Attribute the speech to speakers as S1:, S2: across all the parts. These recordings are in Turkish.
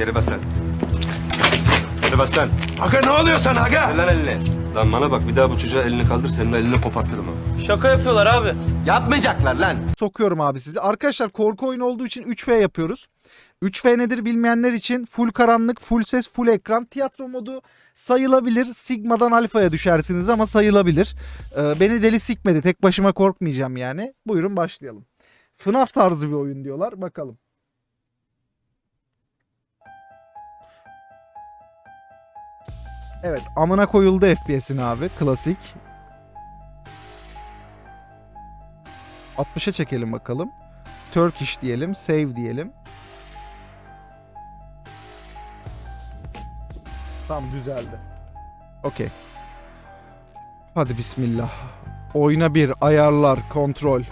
S1: Geri bas lan. Geri bas lan.
S2: Aga ne oluyor sana aga?
S1: Ver lan elini. Lan bana bak bir daha bu çocuğa elini kaldır senin elini kopartırım ha.
S3: Şaka yapıyorlar abi.
S1: Yapmayacaklar lan.
S4: Sokuyorum abi sizi. Arkadaşlar korku oyunu olduğu için 3V yapıyoruz. 3V nedir bilmeyenler için full karanlık, full ses, full ekran. Tiyatro modu sayılabilir. Sigma'dan alfaya düşersiniz ama sayılabilir. Ee, beni deli sikmedi. Tek başıma korkmayacağım yani. Buyurun başlayalım. FNAF tarzı bir oyun diyorlar. Bakalım. Evet amına koyuldu FPS'in abi. Klasik. 60'a çekelim bakalım. Turkish diyelim. Save diyelim. Tam düzeldi. Okey. Hadi bismillah. Oyuna bir ayarlar, kontrol.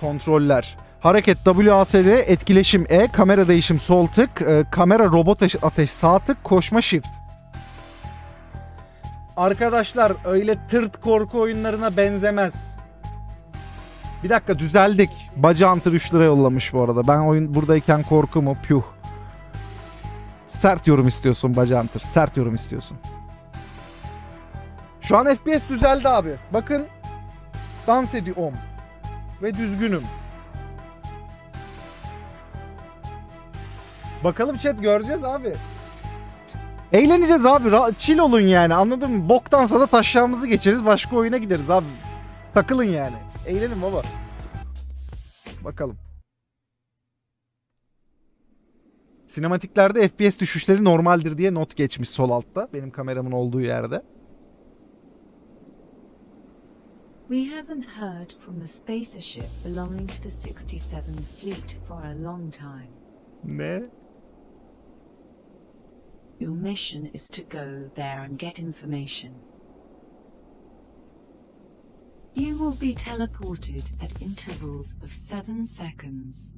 S4: Kontroller. Hareket WASD, etkileşim E, kamera değişim sol tık, e, kamera robot ateş, sağ tık, koşma shift. Arkadaşlar öyle tırt korku oyunlarına benzemez. Bir dakika düzeldik. Bacı Hunter 3 lira yollamış bu arada. Ben oyun buradayken korku mu? Puh. Sert yorum istiyorsun Bacı Hunter. Sert yorum istiyorsun. Şu an FPS düzeldi abi. Bakın. Dans ediyorum. Ve düzgünüm. Bakalım chat göreceğiz abi. Eğleneceğiz abi. Ra- chill olun yani anladın mı? Boktansa da taşlarımızı geçeriz başka oyuna gideriz abi. Takılın yani. Eğlenin baba. Bakalım. Sinematiklerde FPS düşüşleri normaldir diye not geçmiş sol altta. Benim kameramın olduğu yerde.
S5: We haven't heard from the spacer ship belonging to the 67th Fleet for a long time.
S4: Ne?
S5: Your mission is to go there and get information. You will be teleported at intervals of seven seconds.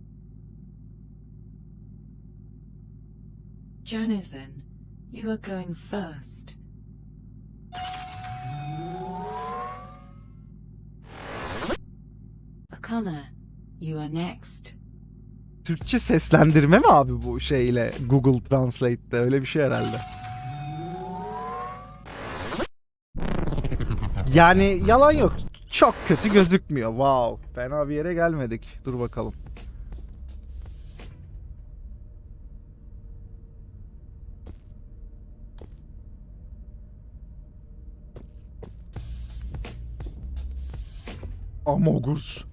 S5: Jonathan, you are going first. O'Connor, you are next.
S4: Türkçe seslendirme mi abi bu şeyle Google Translate'te öyle bir şey herhalde. Yani yalan yok. Çok kötü gözükmüyor. Wow. Fena bir yere gelmedik. Dur bakalım. Amogus.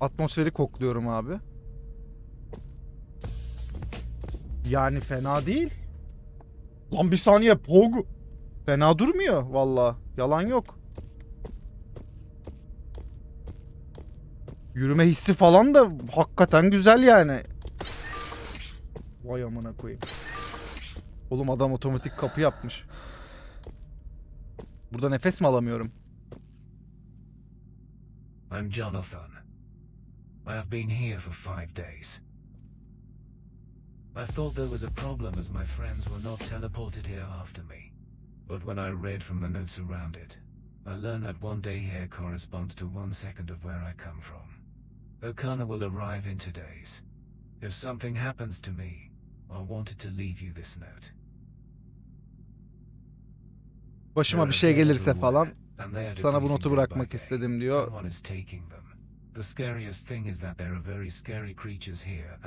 S4: Atmosferi kokluyorum abi. Yani fena değil. Lan bir saniye Pog. Fena durmuyor valla. Yalan yok. Yürüme hissi falan da hakikaten güzel yani. Vay amına koyayım. Oğlum adam otomatik kapı yapmış. Burada nefes mi alamıyorum?
S6: I'm Jonathan. I have been here for five days. I thought there was a problem as my friends were not teleported here after me. But when I read from the notes around it, I learned that one day here corresponds to one second of where I come from. O'Connor will arrive in two days. If something happens to me, I wanted to leave you this note.
S4: Başıma bir şey gelirse falan sana bu notu bırakmak istedim diyor.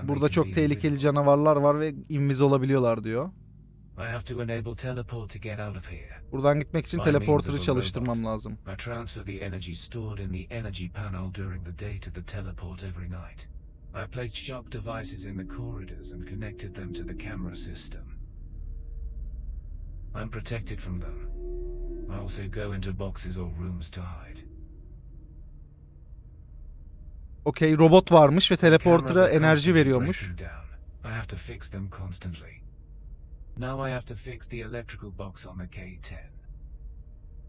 S4: Burada çok tehlikeli canavarlar var ve inviz olabiliyorlar diyor.
S6: I have to enable teleport to get out of here.
S4: Buradan gitmek için teleporter'ı çalıştırmam lazım.
S6: I transfer the energy stored in the energy panel during the day to the teleport every night. I placed shock devices in the corridors and connected them to the camera system. I'm protected from them. I also go into boxes or rooms to hide.
S4: Okey robot varmış ve teleporter'a enerji veriyormuş.
S6: breaking down. I have to fix them constantly. Now I have to fix the electrical box on the K-10.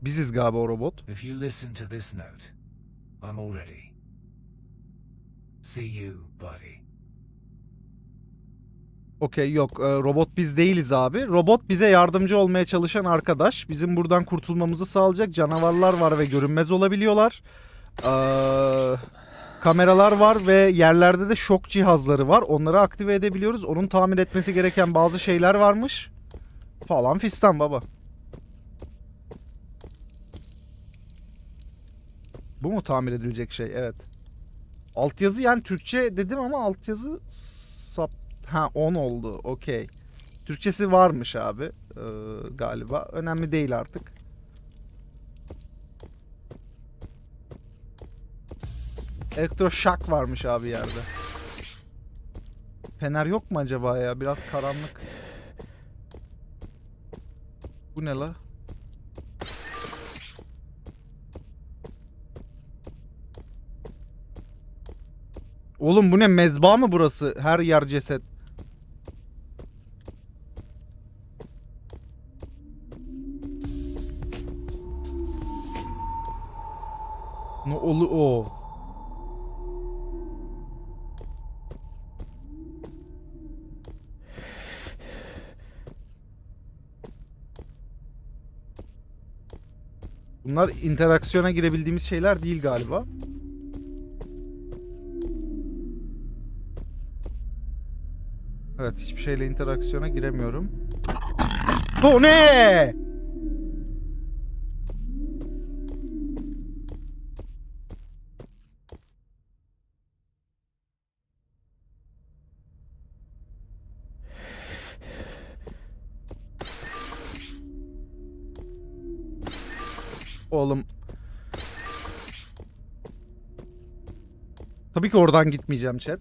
S4: Biziz galiba o robot.
S6: If you listen to this note, I'm all ready. See you, buddy.
S4: Okey yok e, robot biz değiliz abi. Robot bize yardımcı olmaya çalışan arkadaş. Bizim buradan kurtulmamızı sağlayacak canavarlar var ve görünmez olabiliyorlar. Ee, kameralar var ve yerlerde de şok cihazları var. Onları aktive edebiliyoruz. Onun tamir etmesi gereken bazı şeyler varmış. Falan fistan baba. Bu mu tamir edilecek şey? Evet. Altyazı yani Türkçe dedim ama altyazı sap ha 10 oldu. Okey. Türkçesi varmış abi ee, galiba. Önemli değil artık. Elektroşak varmış abi yerde. Fener yok mu acaba ya? Biraz karanlık. Bu ne la? Oğlum bu ne mezba mı burası? Her yer ceset. Ne olu o? Bunlar interaksiyona girebildiğimiz şeyler değil galiba. Evet hiçbir şeyle interaksiyona giremiyorum. Bu ne? Oğlum. Tabii ki oradan gitmeyeceğim chat.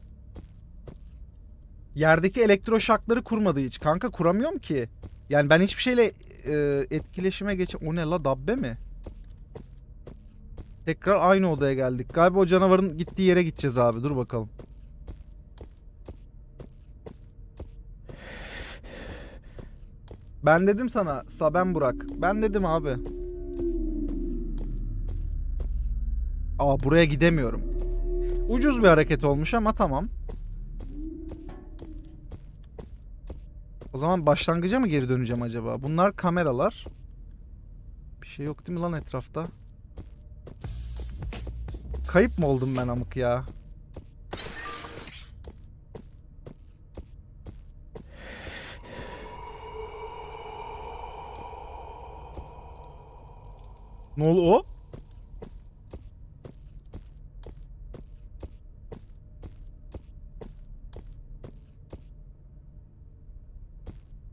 S4: Yerdeki elektroşakları kurmadı hiç. Kanka kuramıyorum ki. Yani ben hiçbir şeyle e, etkileşime geç... O ne la dabbe mi? Tekrar aynı odaya geldik. Galiba o canavarın gittiği yere gideceğiz abi. Dur bakalım. Ben dedim sana Saben Burak. Ben dedim abi. Aa buraya gidemiyorum. Ucuz bir hareket olmuş ama tamam. O zaman başlangıca mı geri döneceğim acaba? Bunlar kameralar. Bir şey yok değil mi lan etrafta? Kayıp mı oldum ben amık ya? Ne oldu o?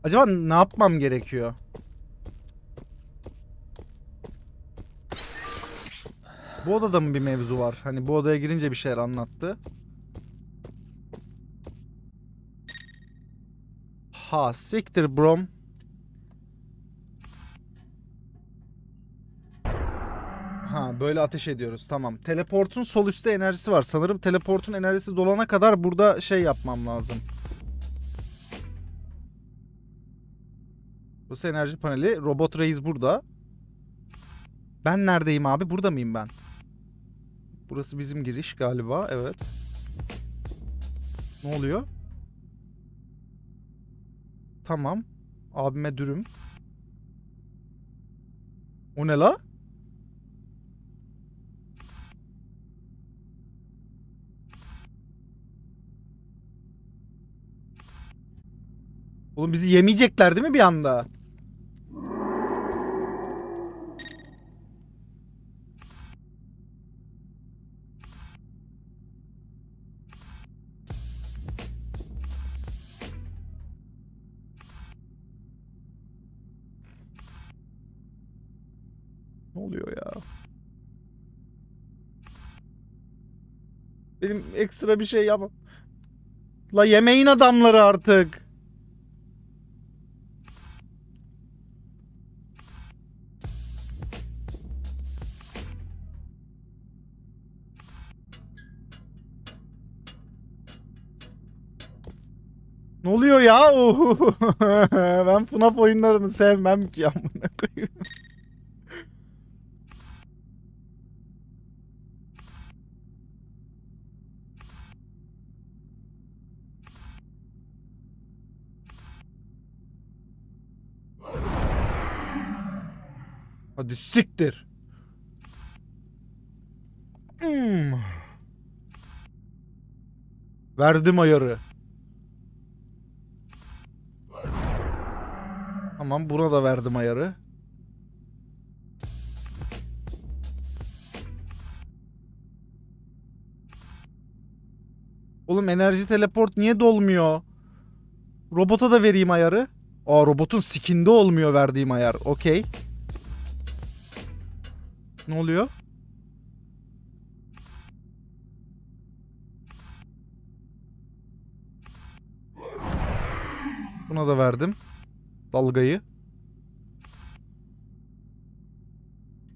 S4: Acaba ne yapmam gerekiyor? Bu odada mı bir mevzu var? Hani bu odaya girince bir şeyler anlattı. Ha siktir brom. Ha böyle ateş ediyoruz tamam. Teleportun sol üstte enerjisi var. Sanırım teleportun enerjisi dolana kadar burada şey yapmam lazım. Burası enerji paneli. Robot Reis burada. Ben neredeyim abi? Burada mıyım ben? Burası bizim giriş galiba. Evet. Ne oluyor? Tamam. Abime dürüm. O ne la? Oğlum bizi yemeyecekler değil mi bir anda? Oluyor ya? Benim ekstra bir şey yapmam. La yemeğin adamları artık. Ne oluyor ya? ben FNAF oyunlarını sevmem ki amına koyayım. Hadi siktir. Hmm. Verdim ayarı. Tamam buna da verdim ayarı. Oğlum enerji teleport niye dolmuyor? Robota da vereyim ayarı. Aa robotun skinde olmuyor verdiğim ayar. Okey. Ne oluyor? Buna da verdim. Dalgayı.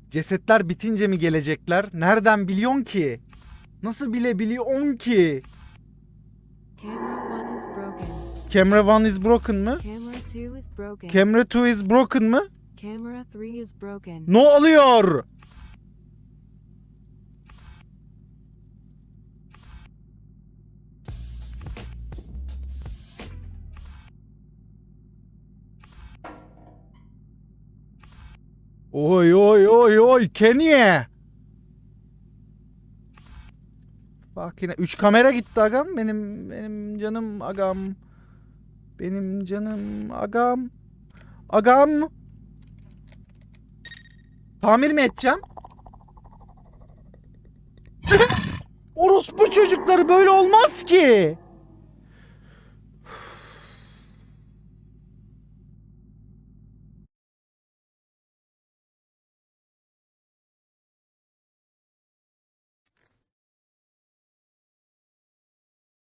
S4: Cesetler bitince mi gelecekler? Nereden biliyorsun ki? Nasıl bilebiliyorsun ki?
S5: Camera 1 is broken.
S4: Camera 1 is broken mı?
S5: Camera 2 is broken.
S4: Camera 2 is broken mı?
S5: Camera 3 is broken.
S4: Ne oluyor? Oy oy oy oy Kenye. Bak yine 3 kamera gitti agam benim benim canım agam. Benim canım agam. Agam. Tamir mi edeceğim? Orospu çocukları böyle olmaz ki.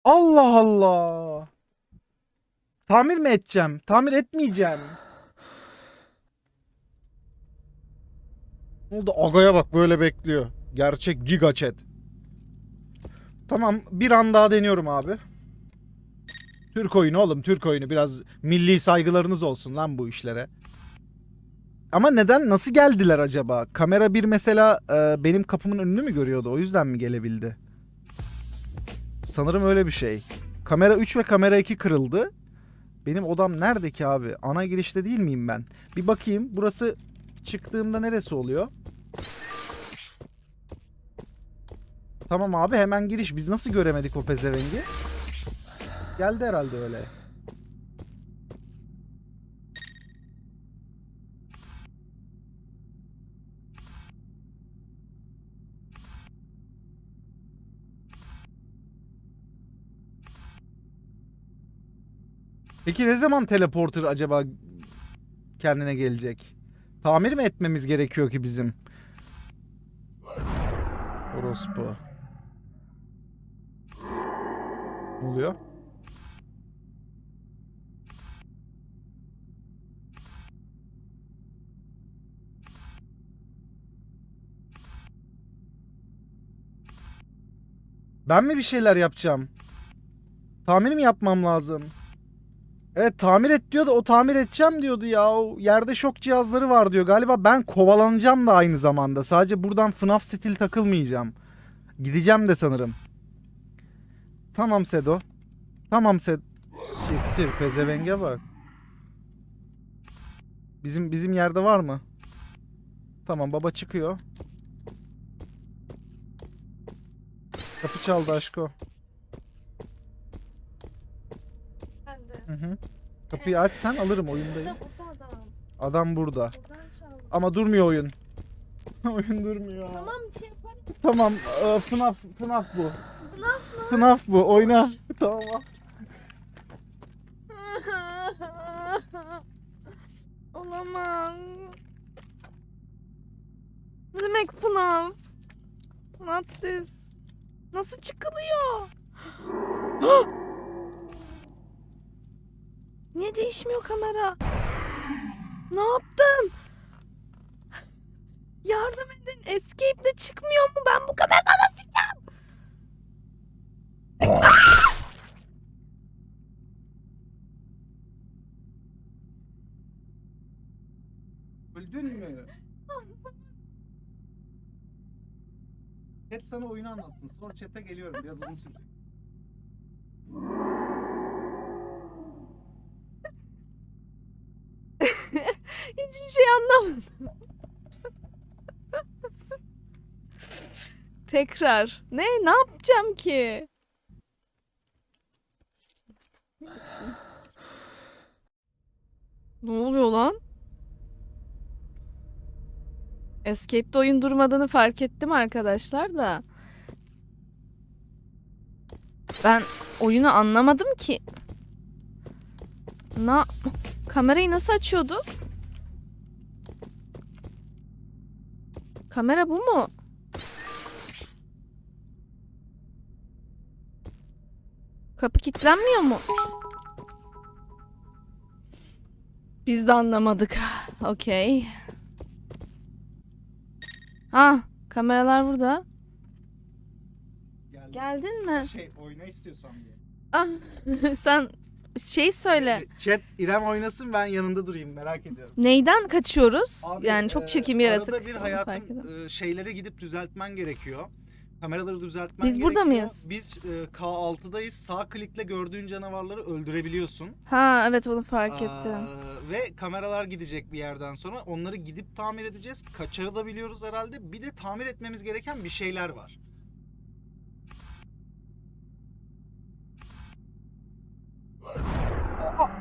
S4: Allah Allah. Tamir mi edeceğim? Tamir etmeyeceğim. Ne oldu? Aga'ya bak böyle bekliyor. Gerçek giga chat. Tamam bir an daha deniyorum abi. Türk oyunu oğlum Türk oyunu. Biraz milli saygılarınız olsun lan bu işlere. Ama neden nasıl geldiler acaba? Kamera bir mesela e, benim kapımın önünü mü görüyordu? O yüzden mi gelebildi? Sanırım öyle bir şey. Kamera 3 ve kamera 2 kırıldı. Benim odam nerede ki abi? Ana girişte değil miyim ben? Bir bakayım. Burası çıktığımda neresi oluyor? Tamam abi hemen giriş. Biz nasıl göremedik o pezevengi? Geldi herhalde öyle. Peki ne zaman teleporter acaba kendine gelecek? Tamir mi etmemiz gerekiyor ki bizim? Orospu. Ne oluyor? Ben mi bir şeyler yapacağım? Tamir mi yapmam lazım? Evet tamir et diyor o tamir edeceğim diyordu ya. O yerde şok cihazları var diyor. Galiba ben kovalanacağım da aynı zamanda. Sadece buradan FNAF stil takılmayacağım. Gideceğim de sanırım. Tamam Sedo. Tamam Sed... Siktir pezevenge bak. Bizim bizim yerde var mı? Tamam baba çıkıyor. Kapı çaldı aşko.
S2: Ben de.
S4: Hı hı. Kapıyı aç sen alırım oyundayım.
S2: Adam.
S4: Burada. Ama durmuyor oyun. oyun durmuyor.
S2: Tamam şey yaparım.
S4: Tamam. e, FNAF, FNAF bu.
S2: FNAF
S4: FNAF bu. Oyna. tamam.
S2: Olamaz. Ne demek FNAF? What this? Nasıl çıkılıyor? Niye değişmiyor kamera? Ne yaptım? Yardım edin. Escape de çıkmıyor mu? Ben bu kameradan nasıl çıkacağım?
S4: Öldün mü? Chat sana oyunu anlatsın. Sonra chat'e geliyorum. Biraz uzun sürecek.
S2: Hiçbir şey anlamadım. Tekrar. Ne? Ne yapacağım ki? ne oluyor lan? Escape'de oyun durmadığını fark ettim arkadaşlar da. Ben oyunu anlamadım ki. Na kamerayı nasıl açıyordu? Kamera bu mu? Kapı kilitlenmiyor mu? Biz de anlamadık. Okey. Ha, kameralar burada. Geldin mi?
S4: Şey oyna istiyorsan diye.
S2: Ah, sen şey söyle.
S4: Chat İrem oynasın ben yanında durayım merak ediyorum.
S2: Neyden kaçıyoruz?
S4: Abi,
S2: yani
S4: e,
S2: çok çirkin bir yaratık.
S4: Arada bir hayatım e, şeylere gidip düzeltmen gerekiyor. Kameraları düzeltmen
S2: Biz
S4: gerekiyor.
S2: burada mıyız?
S4: Biz e, K6'dayız. Sağ klikle gördüğün canavarları öldürebiliyorsun.
S2: Ha evet onu fark ettim.
S4: Aa, ve kameralar gidecek bir yerden sonra. Onları gidip tamir edeceğiz. Kaçabiliyoruz herhalde. Bir de tamir etmemiz gereken bir şeyler var.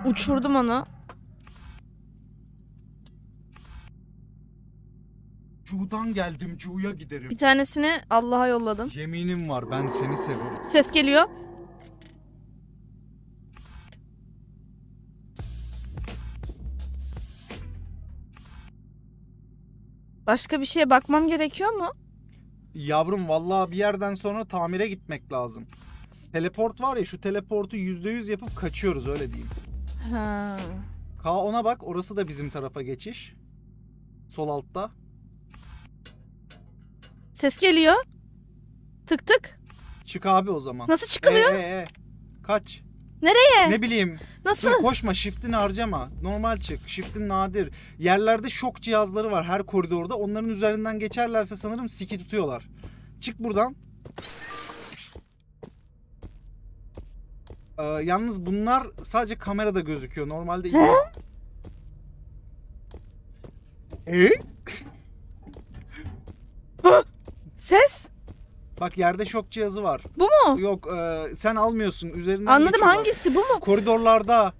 S2: Uçurdum onu.
S4: Cu'dan geldim, Cu'ya giderim.
S2: Bir tanesini Allah'a yolladım.
S4: Yeminim var, ben seni severim.
S2: Ses geliyor. Başka bir şeye bakmam gerekiyor mu?
S4: Yavrum vallahi bir yerden sonra tamire gitmek lazım. Teleport var ya şu teleportu %100 yapıp kaçıyoruz öyle diyeyim.
S2: Ha.
S4: K10'a bak orası da bizim tarafa geçiş. Sol altta.
S2: Ses geliyor. Tık tık.
S4: Çık abi o zaman.
S2: Nasıl çıkılıyor?
S4: E, e, e. Kaç.
S2: Nereye?
S4: Ne bileyim.
S2: Nasıl?
S4: Dur koşma shift'ini harcama. Normal çık. Shift'in nadir. Yerlerde şok cihazları var her koridorda. Onların üzerinden geçerlerse sanırım siki tutuyorlar. Çık buradan. Ee, yalnız bunlar sadece kamerada gözüküyor. Normalde iyi. E?
S2: Ses?
S4: Bak yerde şok cihazı var.
S2: Bu mu?
S4: Yok e, sen almıyorsun. Üzerinden
S2: Anladım
S4: geçiyorlar.
S2: hangisi bu mu?
S4: Koridorlarda.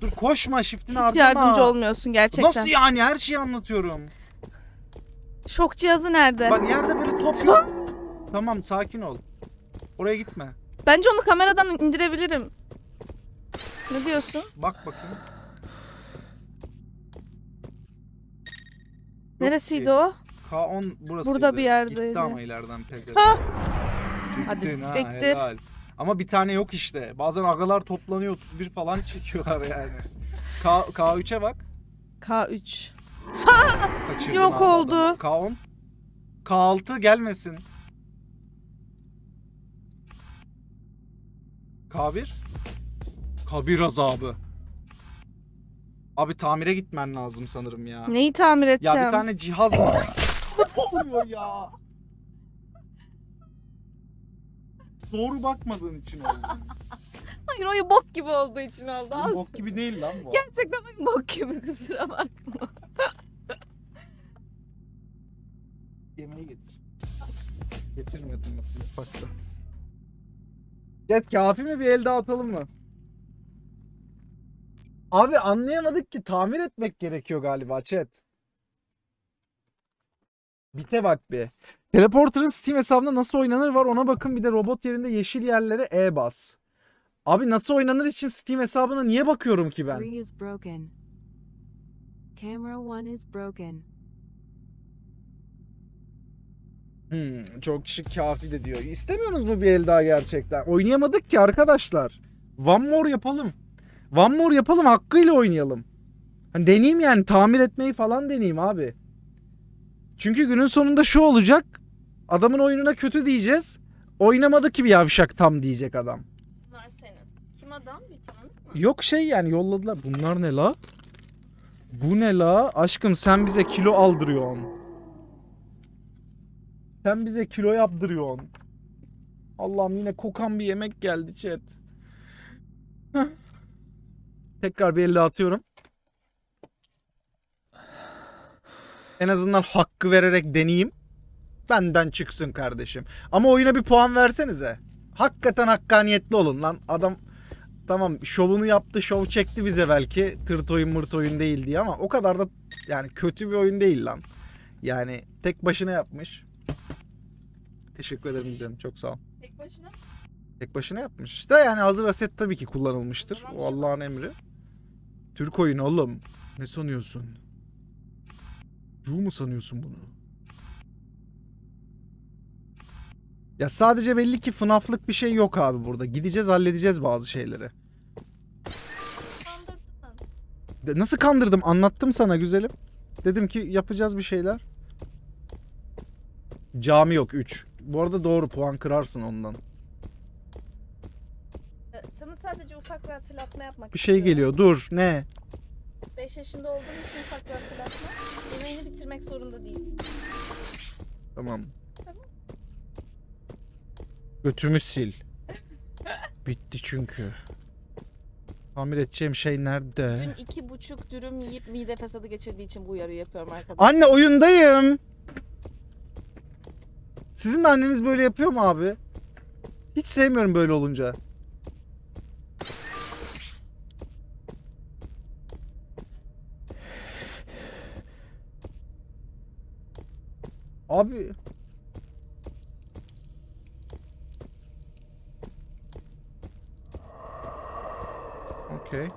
S4: Dur koşma shift'ini
S2: Hiç
S4: harcama.
S2: yardımcı olmuyorsun gerçekten.
S4: Nasıl yani her şeyi anlatıyorum.
S2: Şok cihazı nerede?
S4: Bak yerde böyle top yok. tamam sakin ol. Oraya gitme.
S2: Bence onu kameradan indirebilirim. Ne diyorsun?
S4: Bak bakayım.
S2: Neresiydi
S4: ki.
S2: o?
S4: K10 burası.
S2: Burada bir yerdeydi.
S4: Gitti ama ileriden pek.
S2: Ha!
S4: Siktin
S2: Hadi
S4: ha,
S2: siktir.
S4: helal. Ama bir tane yok işte. Bazen agalar toplanıyor 31 falan çekiyorlar yani. K, K3'e bak.
S2: K3.
S4: Kaçırdın
S2: Yok
S4: abi
S2: oldu.
S4: adamı. K10. K6 gelmesin. K1. Kabir azabı. Abi tamire gitmen lazım sanırım ya.
S2: Neyi tamir edeceğim?
S4: Ya bir tane cihaz var. oluyor ya? Doğru bakmadığın için oldu.
S2: Hayır oyun bok gibi olduğu için oldu. Az-
S4: Bok gibi değil lan bu.
S2: Gerçekten bok gibi kusura bakma.
S4: Yemeği getir. Getirmedim mutfakta. Geç kafi mi bir el daha atalım mı? Abi anlayamadık ki tamir etmek gerekiyor galiba chat. Bite bak bir. Teleporter'ın Steam hesabında nasıl oynanır var ona bakın bir de robot yerinde yeşil yerlere E bas. Abi nasıl oynanır için Steam hesabına niye bakıyorum ki ben?
S3: Camera one is broken.
S4: Hmm, çok kişi kafi de diyor. İstemiyorsunuz mu bir el daha gerçekten? Oynayamadık ki arkadaşlar. One more yapalım. One more yapalım hakkıyla oynayalım. Hani deneyeyim yani tamir etmeyi falan deneyeyim abi. Çünkü günün sonunda şu olacak. Adamın oyununa kötü diyeceğiz. Oynamadı ki bir yavşak tam diyecek adam.
S2: Bunlar senin. Kim adam? Bir tanıdık mı?
S4: Yok şey yani yolladılar. Bunlar ne la? Bu ne la? Aşkım sen bize kilo aldırıyorsun. Sen bize kilo yaptırıyorsun. Allah'ım yine kokan bir yemek geldi chat. Tekrar bir elle atıyorum. En azından hakkı vererek deneyeyim. Benden çıksın kardeşim. Ama oyuna bir puan versenize. Hakikaten hakkaniyetli olun lan. Adam tamam şovunu yaptı, şov çekti bize belki. Tırt oyun mırt oyun değil diye ama o kadar da yani kötü bir oyun değil lan. Yani tek başına yapmış. Teşekkür ederim güzelim. Çok sağ ol.
S2: Tek başına
S4: Tek başına yapmış. Da yani hazır aset tabii ki kullanılmıştır. O Allah'ın emri. Türk oyunu oğlum. Ne sanıyorsun? Cu mu sanıyorsun bunu? Ya sadece belli ki FNAF'lık bir şey yok abi burada. Gideceğiz halledeceğiz bazı şeyleri.
S2: kandırdın.
S4: Nasıl kandırdım? Anlattım sana güzelim. Dedim ki yapacağız bir şeyler. Cami yok 3. Bu arada doğru puan kırarsın ondan.
S2: Ee, Sana sadece ufak bir hatırlatma yapmak
S4: Bir şey geliyor. Dur. Ne?
S2: 5 yaşında olduğun için ufak bir hatırlatma. Yemeğini bitirmek zorunda değilsin.
S4: Tamam.
S2: Tamam.
S4: Götümü sil. Bitti çünkü. Tamir edeceğim şey nerede?
S2: Dün iki buçuk dürüm yiyip mide fesadı geçirdiği için bu uyarıyı yapıyorum arkadaşlar.
S4: Anne oyundayım. Sizin de anneniz böyle yapıyor mu abi? Hiç sevmiyorum böyle olunca. Abi Okey.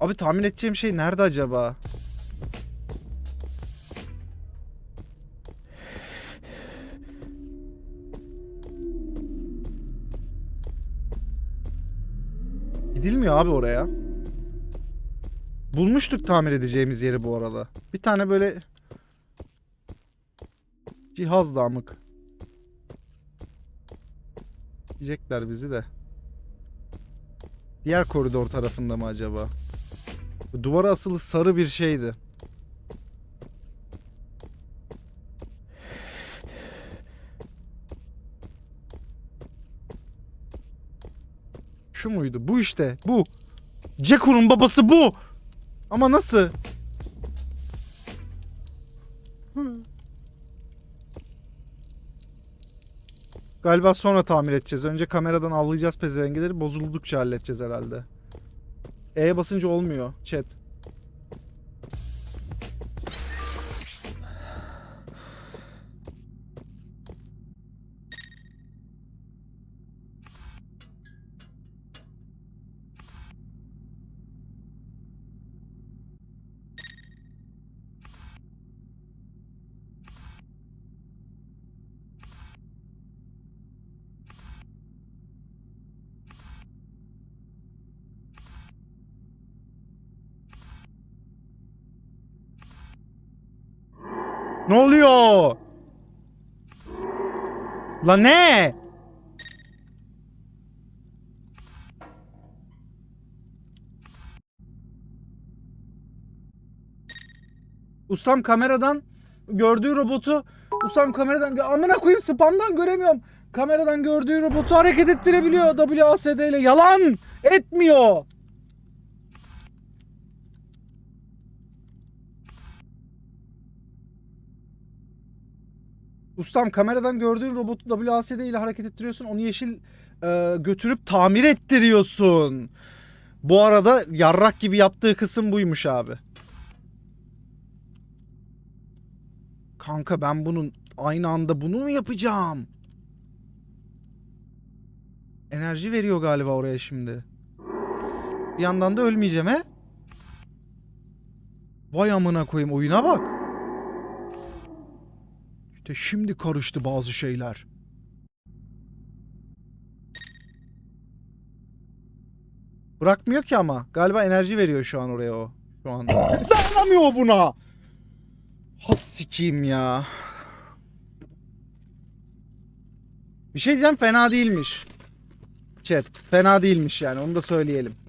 S4: Abi tahmin edeceğim şey nerede acaba? Gidilmiyor abi oraya. Bulmuştuk tamir edeceğimiz yeri bu arada. Bir tane böyle cihaz da amık. Diyecekler bizi de. Diğer koridor tarafında mı acaba? Duvara asılı sarı bir şeydi. Şu muydu? Bu işte. Bu. Ceku'nun babası bu. Ama nasıl? Galiba sonra tamir edeceğiz. Önce kameradan avlayacağız pezevengileri. Bozuldukça halledeceğiz herhalde. E'ye basınca olmuyor chat. Ne oluyor? La ne? Ustam kameradan gördüğü robotu Ustam kameradan amına koyayım spamdan göremiyorum. Kameradan gördüğü robotu hareket ettirebiliyor WASD ile. Yalan etmiyor. Ustam kameradan gördüğün robotu WASD ile hareket ettiriyorsun. Onu yeşil e, götürüp tamir ettiriyorsun. Bu arada yarrak gibi yaptığı kısım buymuş abi. Kanka ben bunun aynı anda bunu mu yapacağım? Enerji veriyor galiba oraya şimdi. Bir yandan da ölmeyeceğim he? Vay amına koyayım oyuna bak. İşte şimdi karıştı bazı şeyler. Bırakmıyor ki ama. Galiba enerji veriyor şu an oraya o. Şu anda. Dayanamıyor buna. Has sikiyim ya. Bir şey diyeceğim fena değilmiş. Chat fena değilmiş yani onu da söyleyelim.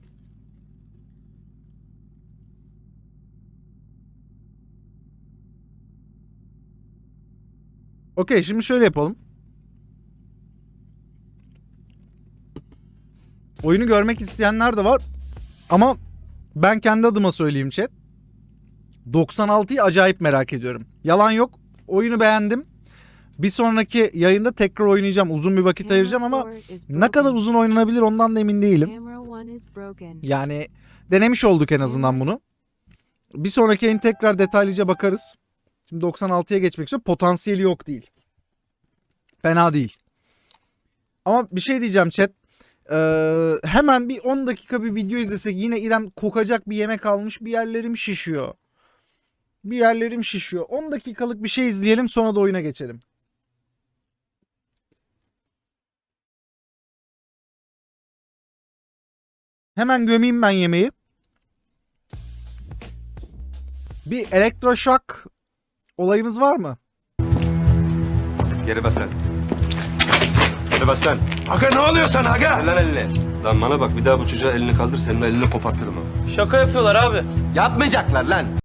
S4: Okey şimdi şöyle yapalım. Oyunu görmek isteyenler de var. Ama ben kendi adıma söyleyeyim chat. 96'yı acayip merak ediyorum. Yalan yok. Oyunu beğendim. Bir sonraki yayında tekrar oynayacağım. Uzun bir vakit ayıracağım ama ne kadar uzun oynanabilir ondan da emin değilim. Yani denemiş olduk en azından bunu. Bir sonraki yayın tekrar detaylıca bakarız. Şimdi 96'ya geçmek istiyorum. Potansiyeli yok değil. Fena değil. Ama bir şey diyeceğim chat. Ee, hemen bir 10 dakika bir video izlesek yine İrem kokacak bir yemek almış bir yerlerim şişiyor. Bir yerlerim şişiyor. 10 dakikalık bir şey izleyelim sonra da oyuna geçelim. Hemen gömeyim ben yemeği. Bir elektroşok olayımız var mı?
S1: Geri bas lan. Geri bas lan.
S7: Aga ne oluyor sana aga?
S1: Ver lan elini. Lan bana bak bir daha bu çocuğa elini kaldır senin elini kopartırım ha.
S8: Şaka yapıyorlar abi.
S7: Yapmayacaklar lan.